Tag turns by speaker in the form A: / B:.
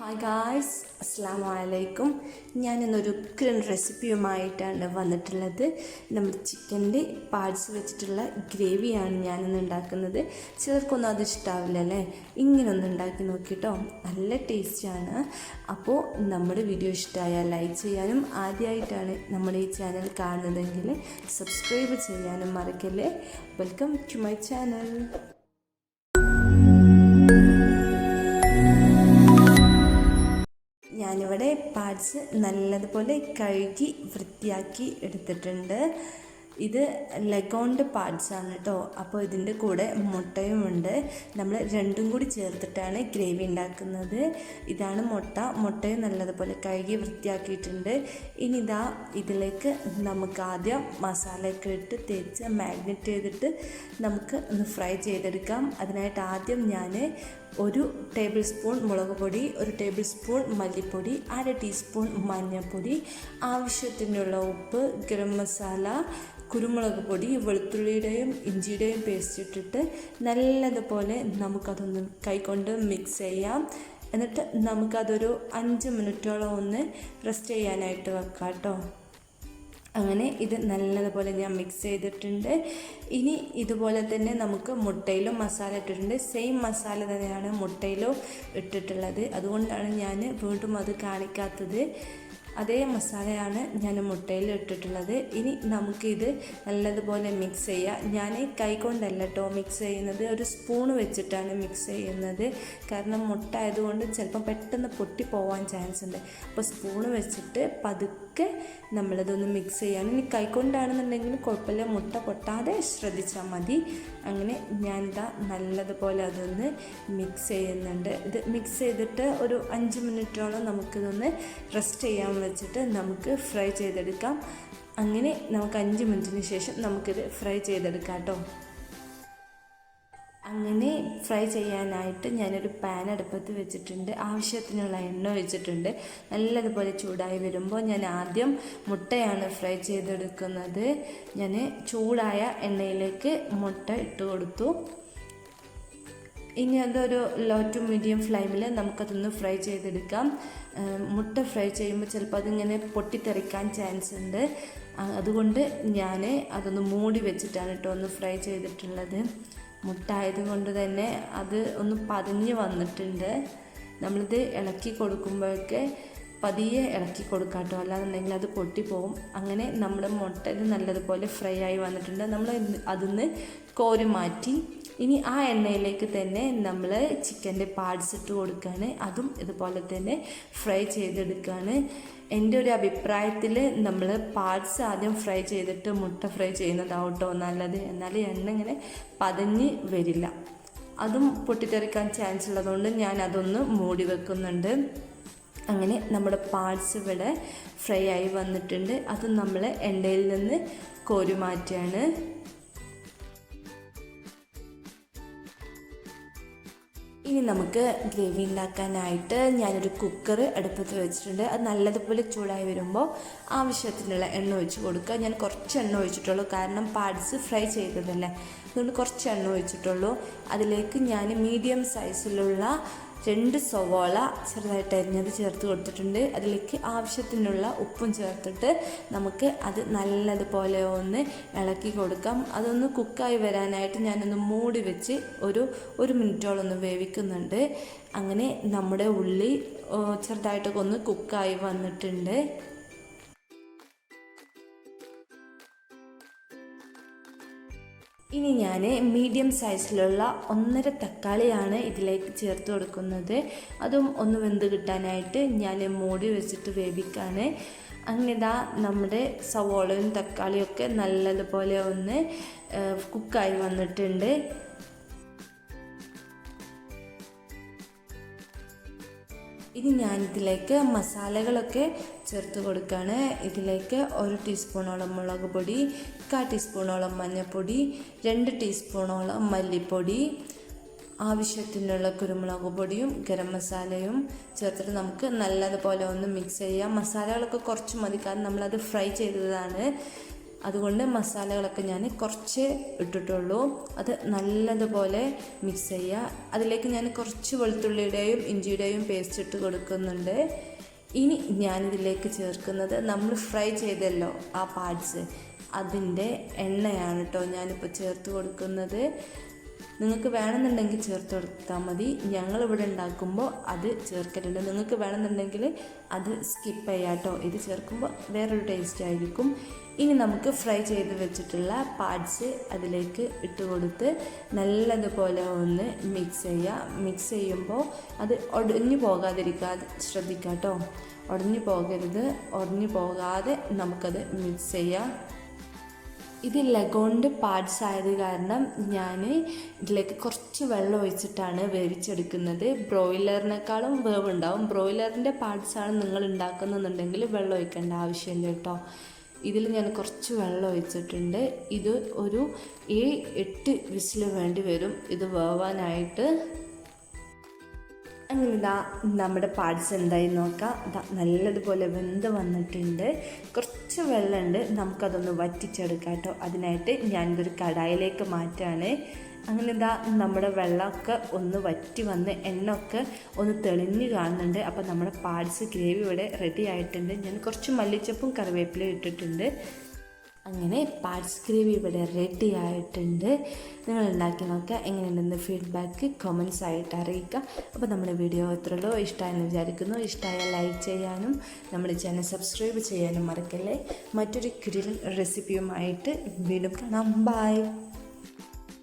A: Hi guys അസ്സാം വലൈക്കും ഞാനിന്നൊരു ഉഗ്രൻ റെസിപ്പിയുമായിട്ടാണ് വന്നിട്ടുള്ളത്. നമ്മുടെ ചിക്കന്റെ പാർട്സ് വെച്ചിട്ടുള്ള ഗ്രേവിയാണ് ഞാനിന്ന് ഉണ്ടാക്കുന്നത്. ചിലർക്കൊന്നും അത് ഇഷ്ടാവില്ല അല്ലേ ഇങ്ങനെ ഒന്ന് ഉണ്ടാക്കി നോക്കിട്ടോ. നല്ല ടേസ്റ്റാണ് അപ്പോൾ നമ്മുടെ വീഡിയോ ഇഷ്ടമായാൽ ലൈക്ക് ചെയ്യാനും ആദ്യമായിട്ടാണ് നമ്മുടെ ഈ ചാനൽ കാണുന്നതെങ്കിൽ സബ്സ്ക്രൈബ് ചെയ്യാനും മറക്കല്ലേ? വെൽക്കം ടു മൈ ചാനൽ ഞാനിവിടെ പാർട്സ് നല്ലതുപോലെ കഴുകി വൃത്തിയാക്കി എടുത്തിട്ടുണ്ട്. ഇത് ലെഗോണ്ട് പാർട്സ് ആണ് കേട്ടോ അപ്പോൾ ഇതിന്റെ കൂടെ മുട്ടയും ഉണ്ട്. നമ്മൾ രണ്ടും കൂടി ചേർത്തിട്ടാണ് ഗ്രേവി ഉണ്ടാക്കുന്നത്. ഇതാണ് മുട്ട. മുട്ടയും നല്ലതുപോലെ കഴുകി വൃത്തിയാക്കിയിട്ടുണ്ട്. ഇനി ഇതാ ഇതിലേക്ക് നമുക്ക് ആദ്യം മസാലയൊക്കെ ഇട്ട് തേച്ച് മാഗ്നറ്റ് ചെയ്തിട്ട് നമുക്ക് ഒന്ന് ഫ്രൈ ചെയ്തെടുക്കാം. അതിനായിട്ട് ആദ്യം ഞാൻ ഒരു ടേബിൾ സ്പൂൺ മുളക് പൊടി ഒരു ടേബിൾ സ്പൂൺ മല്ലിപ്പൊടി അര ടീസ്പൂൺ മഞ്ഞൾപ്പൊടി ആവശ്യത്തിനുള്ള ഉപ്പ് ഗരം മസാല കുരുമുളക് പൊടി വെളുത്തുള്ളിയുടെയും ഇഞ്ചിയുടെയും പേസ്റ്റ് ഇട്ടിട്ട് നല്ലതുപോലെ നമുക്കതൊന്ന് കൈകൊണ്ട് മിക്സ് ചെയ്യാം. എന്നിട്ട് നമുക്കതൊരു അഞ്ച് മിനിറ്റോളം ഒന്ന് റെസ്റ്റ് ചെയ്യാനായിട്ട് വെക്കാം കേട്ടോ അങ്ങനെ ഇത് നല്ലതുപോലെ ഞാൻ മിക്സ് ചെയ്തിട്ടുണ്ട്. ഇനി ഇതുപോലെ തന്നെ നമുക്ക് മുട്ടയിലും മസാല ഇട്ടിട്ടുണ്ട്. സെയിം മസാല തന്നെയാണ് മുട്ടയിലും ഇട്ടിട്ടുള്ളത്. അതുകൊണ്ടാണ് ഞാൻ വീണ്ടും അത് കാണിക്കാത്തത്. അതേ മസാലയാണ് ഞാൻ മുട്ടയിൽ ഇട്ടിട്ടുള്ളത്. ഇനി നമുക്കിത് നല്ലതുപോലെ മിക്സ് ചെയ്യാം. ഞാൻ കൈകൊണ്ടല്ല കേട്ടോ മിക്സ് ചെയ്യുന്നത്. ഒരു സ്പൂൺ വെച്ചിട്ടാണ് മിക്സ് ചെയ്യുന്നത്. കാരണം മുട്ട ആയതുകൊണ്ട് ചിലപ്പോൾ പെട്ടെന്ന് പൊട്ടി പോവാൻ ചാൻസ് ഉണ്ട്. അപ്പോൾ സ്പൂൺ വെച്ചിട്ട് പതുക്കെ നമ്മളതൊന്ന് മിക്സ് ചെയ്യാൻ. ഇനി കൈ കൊണ്ടാണെന്നുണ്ടെങ്കിൽ കുഴപ്പമില്ല. മുട്ട പൊട്ടാതെ ശ്രദ്ധിച്ചാൽ മതി. അങ്ങനെ ഞാൻ ഞാനിതാ നല്ലതുപോലെ അതൊന്ന് മിക്സ് ചെയ്യുന്നുണ്ട്. ഇത് മിക്സ് ചെയ്തിട്ട് ഒരു അഞ്ച് മിനിറ്റോളം നമുക്കിതൊന്ന് റെസ്റ്റ് ചെയ്യാൻ വെച്ചിട്ട് നമുക്ക് ഫ്രൈ ചെയ്തെടുക്കാം. അങ്ങനെ നമുക്ക് അഞ്ച് മിനിറ്റിന് ശേഷം നമുക്കിത് ഫ്രൈ ചെയ്തെടുക്കാം കേട്ടോ. അങ്ങനെ ഫ്രൈ ചെയ്യാനായിട്ട് ഞാനൊരു പാൻ അടുപ്പത്ത് വെച്ചിട്ടുണ്ട്. ആവശ്യത്തിനുള്ള എണ്ണ വെച്ചിട്ടുണ്ട് നല്ലതുപോലെ ചൂടായി വരുമ്പോൾ ഞാൻ ആദ്യം മുട്ടയാണ് ഫ്രൈ ചെയ്തെടുക്കുന്നത്. ഞാൻ ചൂടായ എണ്ണയിലേക്ക് മുട്ട ഇട്ട് കൊടുത്തു. ഇനി അതൊരു ലോ ടു മീഡിയം ഫ്ലെയിമിൽ നമുക്കതൊന്ന് ഫ്രൈ ചെയ്തെടുക്കാം. മുട്ട ഫ്രൈ ചെയ്യുമ്പോൾ ചിലപ്പോൾ അതിങ്ങനെ പൊട്ടിത്തെറിക്കാൻ ചാൻസ് ഉണ്ട്. അതുകൊണ്ട് ഞാൻ അതൊന്ന് മൂടി വെച്ചിട്ടാണ് കേട്ടോ ഒന്ന് ഫ്രൈ ചെയ്തിട്ടുള്ളത്. മുട്ട കൊണ്ട് തന്നെ അത് ഒന്ന് പതിഞ്ഞ് വന്നിട്ടുണ്ട്. നമ്മളിത് ഇളക്കി കൊടുക്കുമ്പോഴൊക്കെ പതിയെ ഇളക്കി കൊടുക്കാട്ടോ. അല്ലാന്നുണ്ടെങ്കിൽ അത് പൊട്ടിപ്പോവും. അങ്ങനെ നമ്മുടെ മുട്ടയിൽ നല്ലതുപോലെ ഫ്രൈ ആയി വന്നിട്ടുണ്ട്. നമ്മൾ അതിൽ നിന്ന് കോരി മാറ്റി ഇനി ആ എണ്ണയിലേക്ക് തന്നെ നമ്മൾ ചിക്കന്റെ പാർട്സ് ഇട്ട് കൊടുക്കുകയാണ് അതും ഇതുപോലെ തന്നെ ഫ്രൈ ചെയ്തെടുക്കുകയാണ് എന്റെ ഒരു അഭിപ്രായത്തിൽ നമ്മൾ പാർട്സ് ആദ്യം ഫ്രൈ ചെയ്തിട്ട് മുട്ട ഫ്രൈ ചെയ്യുന്നതാവട്ടോ നല്ലത്. എന്നാൽ എണ്ണ ഇങ്ങനെ പതഞ്ഞ് വരില്ല. അതും പൊട്ടിത്തെറിക്കാൻ ചാൻസ് ഉള്ളതുകൊണ്ട് ഞാൻ അതൊന്ന് മൂടി വെക്കുന്നുണ്ട്. അങ്ങനെ നമ്മുടെ പാർട്സ് ഇവിടെ ഫ്രൈ ആയി വന്നിട്ടുണ്ട്. അത് നമ്മൾ എണ്ണയിൽ നിന്ന് കോരി മാറ്റുകയാണ്. ഇനി നമുക്ക് ഗ്രേവി ഉണ്ടാക്കാനായിട്ട് ഞാനൊരു കുക്കർ അടുപ്പത്ത് വെച്ചിട്ടുണ്ട്. അത് നല്ലതുപോലെ ചൂടായി വരുമ്പോൾ ആവശ്യത്തിനുള്ള എണ്ണ ഒഴിച്ച് കൊടുക്കുക. ഞാൻ കുറച്ച് എണ്ണ ഒഴിച്ചിട്ടുള്ളൂ. കാരണം പാഡ്സ് ഫ്രൈ ചെയ്തതല്ലേ? അതുകൊണ്ട് കുറച്ച് എണ്ണ ഒഴിച്ചിട്ടുള്ളൂ. അതിലേക്ക് ഞാൻ മീഡിയം സൈസിലുള്ള രണ്ട് സവോള ചെറുതായിട്ട് അരിഞ്ഞത് ചേർത്ത് കൊടുത്തിട്ടുണ്ട്. അതിലേക്ക് ആവശ്യത്തിനുള്ള ഉപ്പും ചേർത്തിട്ട് നമുക്ക് അത് നല്ലതുപോലെ ഒന്ന് ഇളക്കി കൊടുക്കാം. അതൊന്ന് കുക്കായി വരാനായിട്ട് ഞാനൊന്ന് മൂടി വെച്ച് ഒരു ഒരു മിനിറ്റോളം ഒന്ന് വേവിക്കുന്നുണ്ട്. അങ്ങനെ നമ്മുടെ ഉള്ളി ചെറുതായിട്ടൊക്കെ ഒന്ന് കുക്കായി വന്നിട്ടുണ്ട്. ഇനി ഞാൻ മീഡിയം സൈസിലുള്ള ഒന്നര തക്കാളിയാണ് ഇതിലേക്ക് ചേർത്ത് കൊടുക്കുന്നത്. അതും ഒന്ന് വെന്ത് കിട്ടാനായിട്ട് ഞാൻ മൂടി വെച്ചിട്ട് വേവിക്കാണ്. അങ്ങനെ ഇതാ നമ്മുടെ സവോളയും തക്കാളിയൊക്കെ നല്ലതുപോലെ ഒന്ന് കുക്കായി വന്നിട്ടുണ്ട്. ഇനി ഞാനിതിലേക്ക് മസാലകളൊക്കെ ചേർത്ത് കൊടുക്കുകയാണ് ഇതിലേക്ക് ഒരു ടീസ്പൂണോളം മുളക് പൊടി കാ ടീസ്പൂണോളം മഞ്ഞൾപ്പൊടി രണ്ട് ടീസ്പൂണോളം മല്ലിപ്പൊടി ആവശ്യത്തിനുള്ള കുരുമുളക് പൊടിയും ഗരം മസാലയും ചേർത്തിട്ട് നമുക്ക് നല്ലതുപോലെ ഒന്ന് മിക്സ് ചെയ്യാം. മസാലകളൊക്കെ കുറച്ച് മതി കാരണം നമ്മളത് ഫ്രൈ ചെയ്തതാണ്. അതുകൊണ്ട് മസാലകളൊക്കെ ഞാൻ കുറച്ച് ഇട്ടിട്ടുള്ളൂ. അത് നല്ലതുപോലെ മിക്സ് ചെയ്യുക. അതിലേക്ക് ഞാൻ കുറച്ച് വെളുത്തുള്ളിയുടെയും ഇഞ്ചിയുടെയും പേസ്റ്റ് ഇട്ട് കൊടുക്കുന്നുണ്ട്. ഇനി ഞാനിതിലേക്ക് ചേർക്കുന്നത് നമ്മൾ ഫ്രൈ ചെയ്തല്ലോ ആ പാർട്സ് അതിന്റെ എണ്ണയാണ് കേട്ടോ ഞാനിപ്പോൾ ചേർത്ത് കൊടുക്കുന്നത്. നിങ്ങൾക്ക് വേണമെന്നുണ്ടെങ്കിൽ ചേർത്ത് കൊടുത്താൽ മതി. ഞങ്ങളിവിടെ ഉണ്ടാക്കുമ്പോൾ അത് ചേർക്കലുണ്ട് നിങ്ങൾക്ക് വേണമെന്നുണ്ടെങ്കിൽ അത് സ്കിപ്പ് ചെയ്യാട്ടോ ഇത് ചേർക്കുമ്പോൾ വേറൊരു ടേസ്റ്റ് ആയിരിക്കും. ഇനി നമുക്ക് ഫ്രൈ ചെയ്ത് വെച്ചിട്ടുള്ള പാർട്സ് അതിലേക്ക് ഇട്ട് കൊടുത്ത് നല്ലതുപോലെ ഒന്ന് മിക്സ് ചെയ്യുക മിക്സ് ചെയ്യുമ്പോൾ അത് ഒടിഞ്ഞു പോകാതിരിക്കാൻ ശ്രദ്ധിക്കാം കേട്ടോ ഒടിഞ്ഞു പോകരുത്. ഒടിഞ്ഞു പോകാതെ നമുക്കത് മിക്സ് ചെയ്യാം. ഇത് ലഗോണ്ട് പാർട്സ് ആയത് കാരണം ഞാൻ ഇതിലേക്ക് കുറച്ച് വെള്ളം ഒഴിച്ചിട്ടാണ് വേവിച്ചെടുക്കുന്നത്. ബ്രോയിലറിനേക്കാളും വേവുണ്ടാവും. ബ്രോയിലറിന്റെ പാർട്സാണ് നിങ്ങൾ ഉണ്ടാക്കുന്നുണ്ടെങ്കിൽ വെള്ളം ഒഴിക്കേണ്ട ആവശ്യമില്ല കേട്ടോ. ഇതിൽ ഞാൻ കുറച്ച് വെള്ളം ഒഴിച്ചിട്ടുണ്ട്. ഇത് ഒരു ഏഴ് എട്ട് വിസിൽ വേണ്ടി വരും. ഇത് വേവാനായിട്ട് അങ്ങനെ ഇതാ നമ്മുടെ പാർട്സ് എന്തായി നോക്കാം. ഇതാ നല്ലതുപോലെ വെന്ത് വന്നിട്ടുണ്ട്. കുറച്ച് വെള്ളമുണ്ട്. നമുക്കതൊന്ന് വറ്റിച്ചെടുക്കാം കേട്ടോ. അതിനായിട്ട് ഞാനിതൊരു കടായിലേക്ക് മാറ്റാണ് അങ്ങനെ ഇതാ നമ്മുടെ വെള്ളമൊക്കെ ഒന്ന് വറ്റി വന്ന് എണ്ണ ഒക്കെ ഒന്ന് തെളിഞ്ഞ് കാണുന്നുണ്ട്. അപ്പോൾ നമ്മുടെ പാർട്സ് ഗ്രേവി ഇവിടെ റെഡി ആയിട്ടുണ്ട്. ഞാൻ കുറച്ച് മല്ലിച്ചപ്പും കറിവേപ്പിലയും ഇട്ടിട്ടുണ്ട്. അങ്ങനെ പാർട്സ് ഗ്രേവി ഇവിടെ റെഡി ആയിട്ടുണ്ട്. നിങ്ങൾ ഉണ്ടാക്കി നോക്കുക എങ്ങനെയുണ്ടെന്ന് ഫീഡ്ബാക്ക് കമൻസ് ആയിട്ട് അറിയിക്കുക അപ്പോൾ നമ്മുടെ വീഡിയോ എത്രയുള്ളൂ ഇഷ്ടമായെന്ന് വിചാരിക്കുന്നു. ഇഷ്ടമായ ലൈക്ക് ചെയ്യാനും നമ്മുടെ ചാനൽ സബ്സ്ക്രൈബ് ചെയ്യാനും മറക്കല്ലേ. മറ്റൊരു കിടിലൻ റെസിപ്പിയുമായിട്ട് വീണ്ടും കാണാം. ബൈ